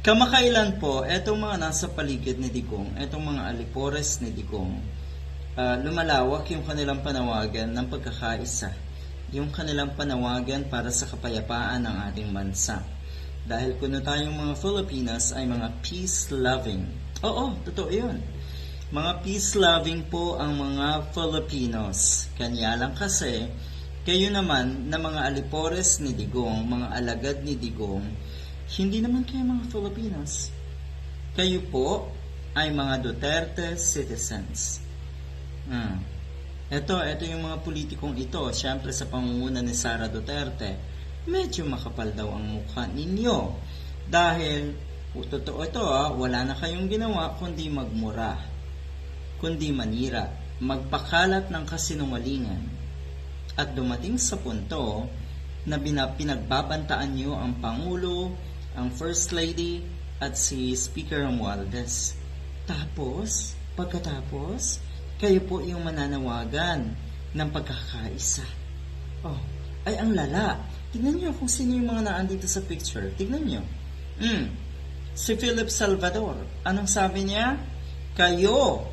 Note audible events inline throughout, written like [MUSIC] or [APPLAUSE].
Kamakailan po, etong mga nasa paligid ni Digong, etong mga alipores ni Digong, ah, lumalawak yung kanilang panawagan ng pagkakaisa, yung kanilang panawagan para sa kapayapaan ng ating bansa. Dahil kuno tayong mga Filipinas ay mga peace-loving. Oo, totoo yun. Mga peace-loving po ang mga Filipinos. Kanya lang kasi, kayo naman na mga alipores ni Digong, mga alagad ni Digong, hindi naman kayo mga Filipinos. Kayo po ay mga Duterte citizens. Hmm. Ito, ito yung mga politikong ito, syempre sa pangunguna ni Sara Duterte, medyo makapal daw ang mukha ninyo. Dahil, totoo ito ah, wala na kayong ginawa kundi magmura, kundi manira, magpakalat ng kasinungalingan. At dumating sa punto na bina- pinagbabantaan nyo ang Pangulo, ang First Lady, at si Speaker Romualdez. Tapos, pagkatapos, kayo po yung mananawagan ng pagkakaisa. Oh, ay ang lala. Tignan nyo kung sino yung mga naan dito sa picture. Tignan nyo. Mm. Si Philip Salvador. Anong sabi niya? Kayo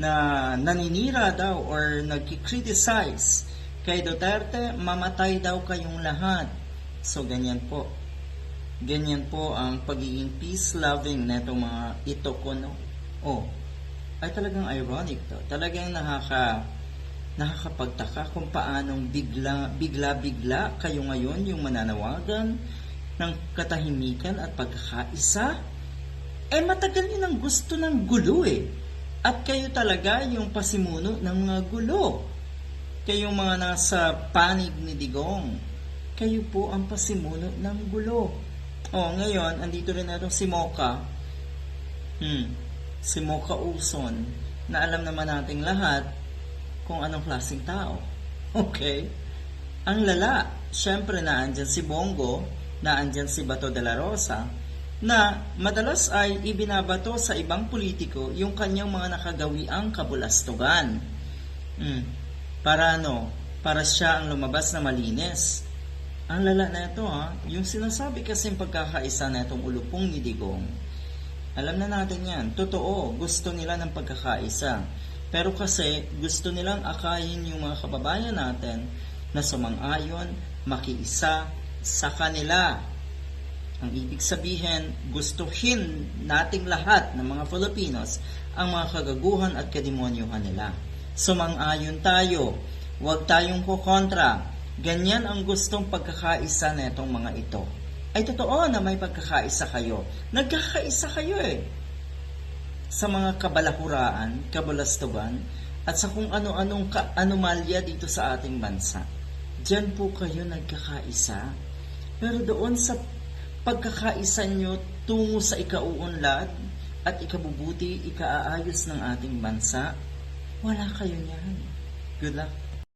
na naninira daw or nagki-criticize kay Duterte, mamatay daw kayong lahat. So, ganyan po. Ganyan po ang pagiging peace-loving itong mga ito ko, no? Oh, ay talagang ironic to. Talagang nakaka nakakapagtaka kung paanong bigla bigla bigla kayo ngayon yung mananawagan ng katahimikan at pagkakaisa eh matagal yun ang gusto ng gulo eh at kayo talaga yung pasimuno ng mga gulo kayong mga nasa panig ni Digong kayo po ang pasimuno ng gulo oh ngayon andito rin natin si Mocha hmm, si Mocha Uson na alam naman nating lahat kung anong klaseng tao. [LAUGHS] Okay? Ang lala, syempre naandyan si Bongo, naandyan si Bato de la Rosa, na madalas ay ibinabato sa ibang politiko yung kanyang mga nakagawiang kabulastugan. Hmm. Para ano? Para siya ang lumabas na malinis. Ang lala na ito ha, yung sinasabi kasing pagkakaisa na itong ulupong ni Digong, alam na natin yan. Totoo, gusto nila ng pagkakaisa. Pero kasi gusto nilang akayin yung mga kababayan natin na sumang-ayon, makiisa sa kanila. Ang ibig sabihin, gustuhin nating lahat ng mga Filipinos ang mga kagaguhan at kademonyuhan nila. Sumang-ayon tayo, huwag tayong kukontra. Ganyan ang gustong pagkakaisa na itong mga ito. Ay totoo na may pagkakaisa kayo. Nagkakaisa kayo eh sa mga kabalahuraan, kabalastugan, at sa kung ano-anong anomalya dito sa ating bansa. Diyan po kayo nagkakaisa. Pero doon sa pagkakaisa nyo tungo sa ikauunlad at ikabubuti, ikaaayos ng ating bansa, wala kayo niyan. Good luck.